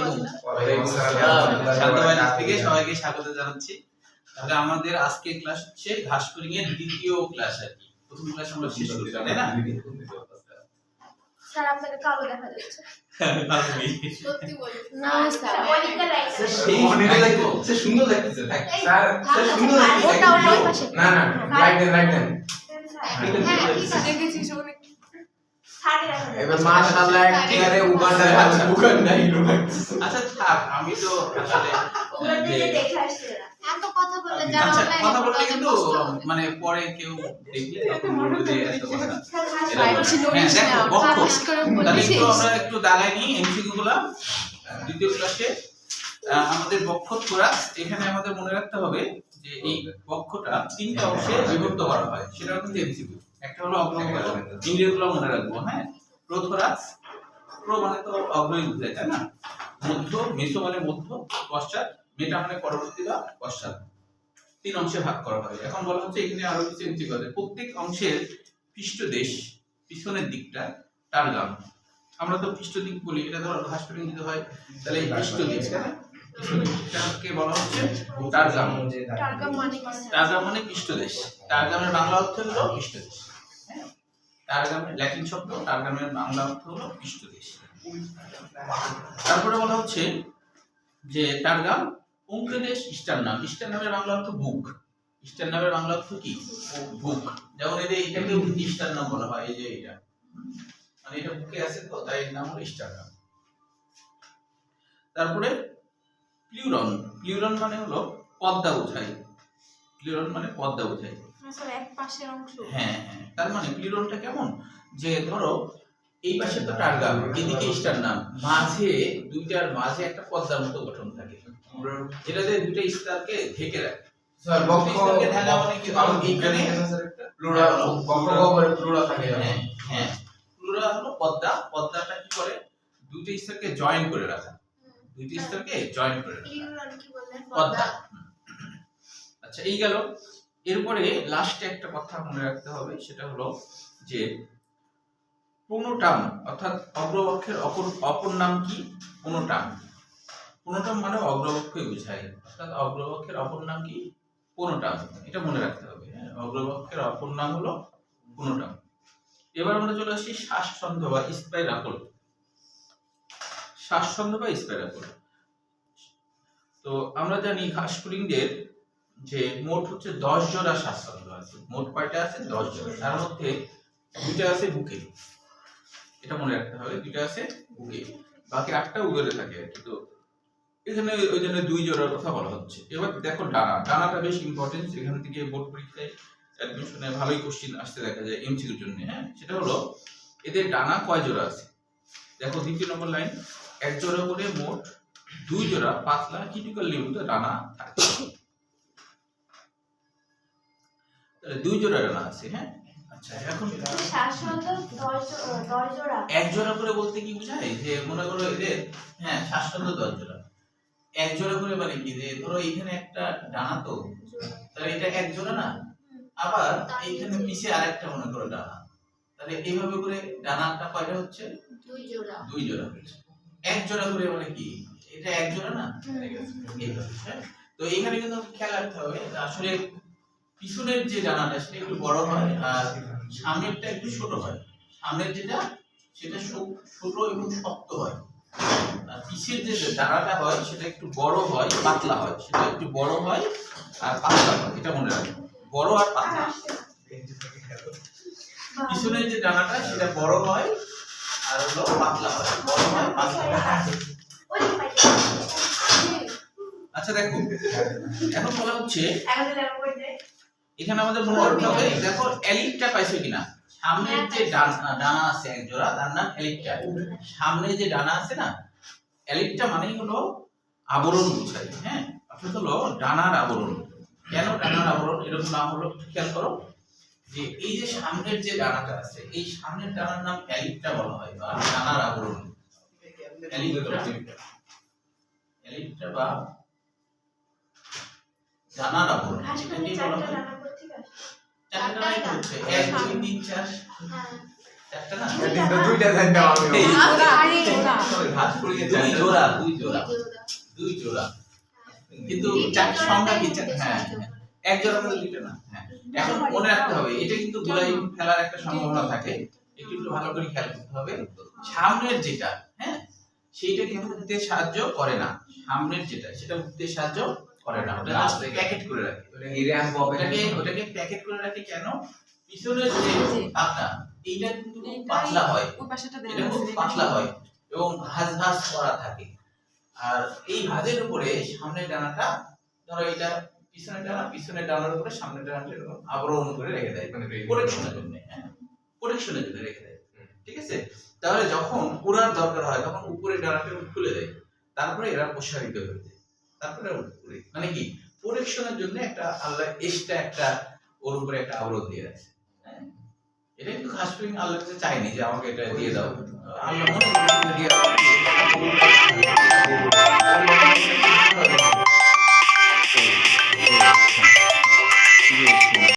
আলাইকুম ওয়ালাইকুম শান্ত থেকে সবাইকে স্বাগত জানাচ্ছি। তাহলে আমাদের আজকে ক্লাস হচ্ছে ঘাসপুরিং এর দ্বিতীয় ক্লাস আর কি। প্রথম ক্লাস আমরা শেষ করছি তাই না? স্যার আপনাকে কালো দেখা যাচ্ছে। না, না এবার মাশাআল্লাহ একেবারে উগান্ডার আচ্ছা। উগান্ডা হিরো আচ্ছা থাক আমি তো আসলে ওগুলো দিকে দেখে আসছে এত কথা বললে যারা আচ্ছা কথা বললে কিন্তু মানে পরে কেউ দেখলে তখন বলবে যে এত কথা। স্যার হাসি এরকম। ভাই, বেশি হ্যাঁ, দেখো, করে তাহলে একটু আমরা একটু দাগাই নিই এমসিকিউ গুলা। দ্বিতীয় ক্লাসে আহ, আমাদের বক্ষ থোরাস এখানে আমাদের মনে রাখতে হবে যে এই বক্ষটা তিনটা অংশে বিভক্ত করা হয়। সেটা কিন্তু এমসিকিউ একটা হলো অগ্রবক্ষ ইংরেজিগুলো মনে রাখব হ্যাঁ? প্রোথোরাস প্রো মানে তো অগ্রই বুঝায় তাই না? মধ্য মেসো মানে মধ্য পশ্চাৎ মেটা মানে পরবর্তী বা পশ্চাৎ। তিন অংশে ভাগ করা হয়। এখন বলা হচ্ছে এখানে আরও কিছু এমসিকিউ আছে প্রত্যেক অংশের পৃষ্ঠদেশ পিছনের দিকটা তার টার্গাম আমরা তো পৃষ্ঠ দিক বলি এটা ধরো পেটে দিতে হয় তাহলে এই পৃষ্ঠ দিক হ্যাঁ? পৃষ্ঠ বলা হচ্ছে টার্গাম টার্গাম মানে? মানে পৃষ্ঠদেশ। টার্গামের বাংলা অর্থ হলো পৃষ্ঠদেশ? টার্গামের ল্যাটিন শব্দ টার্গামের বাংলা অর্থ হলো পৃষ্ঠদেশ। তারপরে বলা হচ্ছে যে টার্গাম অঙ্কদেশ ইস্টার নাম। ইস্টার নামের বাংলা অর্থ বুক। ইস্টার নামের বাংলা অর্থ কি? বুক। যেমন যে এটাকে ইস্টার নাম বলা হয়, এই যে এটা। মানে এটা বুকে আছে তো, তাই এর নাম হলো ইস্টার নাম। তারপরে প্লিউরন। প্লিউরন মানে হলো পদ্মা বোঝায় প্লিউরন মানে পদ্মা বোঝায় এক পাশের অংশ। হ্যাঁ হ্যাঁ তার মানে প্লিউরনটা কেমন? যে ধরো এই পাশে তো টার্গাম এদিকে ইস্টার নাম মাঝে দুইটার মাঝে একটা পদ্মার মতো গঠন থাকে। যেটাতে দুইটা স্তরকে ঢেকে রাখে। স্যার বক্ষ ঢাকা মানে কি? বক্ষ থাকে। হ্যাঁ হ্যাঁ। প্লুরা হলো পদ্মা। পদ্মাটা কি করে? দুইটা স্তরকে জয়েন করে রাখা। দুইটা স্তরকে জয়েন করে রাখা। পদ্মা। আচ্ছা এই গেল। এরপরে লাস্টে একটা কথা মনে রাখতে হবে, সেটা হলো যে পুনটাম, অর্থাৎ অগ্রবক্ষের অপর অপর নাম কি? পুনটাম। পুনটাম মানে অগ্রবক্ষই বোঝায়। অর্থাৎ অগ্রবক্ষের অপর নাম কি? পুনটাম। এটা মনে রাখতে হবে হ্যাঁ? অগ্রবক্ষের অপর নাম হলো পুনটাম। এবার আমরা চলে আসি শ্বাসছন্দ বা স্পাইরাকল। শ্বাসছন্দ বা স্পাইরাকল। তো আমরা জানি ঘাসফড়িংদের যে মোট হচ্ছে দশ জোড়া শ্বাসছন্দ আছে। মোট কয়টা আছে? দশ জোড়া। তার মধ্যে দুইটা আছে বুকে। এটা মনে রাখতে হবে, দুইটা আছে বুকে। বাকি আটটা উদরে থাকে তো এখানে ওই জন্য দুই জোড়ার কথা বলা হচ্ছে। এবার দেখো ডানা। ডানাটা বেশ ইম্পর্টেন্ট এখান থেকে বোর্ড পরীক্ষায় অ্যাডমিশনে ভালোই কোশ্চিন আসতে দেখা যায় এমসিকিউর জন্য হ্যাঁ? সেটা হলো এদের ডানা কয় জোড়া আছে? দেখো দ্বিতীয় নম্বর লাইন। এক জোড়া করে মোট দুই জোড়া পাতলা কিটিক্যাল নিয়মিত ডানা থাকে। তাহলে দুই জোড়া ডানা আছে হ্যাঁ? আচ্ছা এখন এক জোড়া করে বলতে কি বোঝায়? যে মনে করো এদের হ্যাঁ শ্বাসছন্দ দশ জোড়া। এক জোড়া করে মানে কি? যে ধরো এখানে একটা ডানা তো তাহলে এটা এক জোড়া না? আবার এইখানে পিছে আরেকটা মনে করো ডানা। তাহলে এইভাবে করে ডানাটা কয়টা হচ্ছে? দুই জোড়া। দুই জোড়া হচ্ছে। এক জোড়া করে মানে কি? এটা এক জোড়া না? এইভাবে, হ্যাঁ? তো এখানে কিন্তু খেয়াল রাখতে হবে আসলে পিছনের যে ডানাটা সেটা একটু বড় হয় আর সামনেরটা একটু ছোট হয়। সামনের যেটা, সেটা ছোট এবং শক্ত হয়। আর পিছের যে ডানাটা হয়, সেটা একটু বড় হয়, পাতলা হয়। সেটা একটু বড় হয় আর পাতলা হয়, এটা মনে রাখবেন। বড় আর পাতলা। পিছনের যে ডানাটা সেটা বড় হয় আর হলো পাতলা হয়। বড় হয়, পাতলা আচ্ছা দেখো এখন বলা হচ্ছে এখন আমাদের মনে রাখতে হবে। দেখো এলিটটা পাইছো কিনা? সামনের যে ডান- ডানা আছে এক জোড়া তার নাম এলিটটা সামনে যে ডানা আছে না এলিটটা মানেই হলো আবরণ বোঝায়। হ্যাঁ অর্থাৎ হলো ডানার আবরণ। কেন ডানার আবরণ? এরকম নাম হলো খেয়াল করো। যে এই যে সামনের যে ডানাটা আছে এই সামনের ডানার নাম এলিটটা বলা হয় বা ডানার আবরণ। এলিটটা বা ডানার আবরণ। ঘাস এটাকেই বলা হয় চারটা লাইন হচ্ছে এক দুই তিন চার। হ্যাঁ চারটা না? কিন্তু দুইটা জানতাম আমি আরে ওরা করিয়ে দুই জোড়া দুই জোড়া। দুই জোড়া। কিন্তু চারটা সংখ্যা কি? হ্যাঁ হ্যাঁ। এক জোড়া করে দুইটা না? হ্যাঁ। এখন মনে রাখতে হবে। এটা কিন্তু গোলাই ফেলার একটা সম্ভাবনা থাকে। একটু একটু ভালো করে খেয়াল করতে হবে। সামনের যেটা হ্যাঁ সেইটা কিন্তু উঠতে সাহায্য করে না। সামনের যেটা সেটা উঠতে সাহায্য করে না ওটা জাস্ট প্যাকেট করে রাখে। পপে ওটাকে ওটাকে প্যাকেট করে রাখে কেন? পিছনের যে পাতা এইটা কিন্তু পাতলা হয়। ওই পাশেটা এটা খুব পাতলা হয় এবং ভাঁজ ভাঁজ করা থাকে। আর এই ভাঁজের উপরে সামনের ডানাটা ধরো এটা পিছনের ডানা পিছনের ডানার উপরে সামনের ডানাটা এরকম আবরণ করে রেখে দেয়। মানে প্রোটেকশনের জন্য হ্যাঁ প্রোটেকশনের জন্য রেখে দেয়। ঠিক আছে? তাহলে যখন উড়ার দরকার হয় তখন উপরের ডানাটা খুলে দেয়। তারপরে এরা প্রসারিত হয়ে যায়। তারপরে মানে কি? প্রোটেকশনের জন্য একটা আল্লাহ এক্সট্রা একটা ওর উপরে একটা আবরণ দিয়ে রাখছে। হ্যাঁ? এটা কিন্তু আল্লাহ কাছে চাইনি যে আমাকে এটা দিয়ে দাও। আল্লাহ দিয়ে দাও।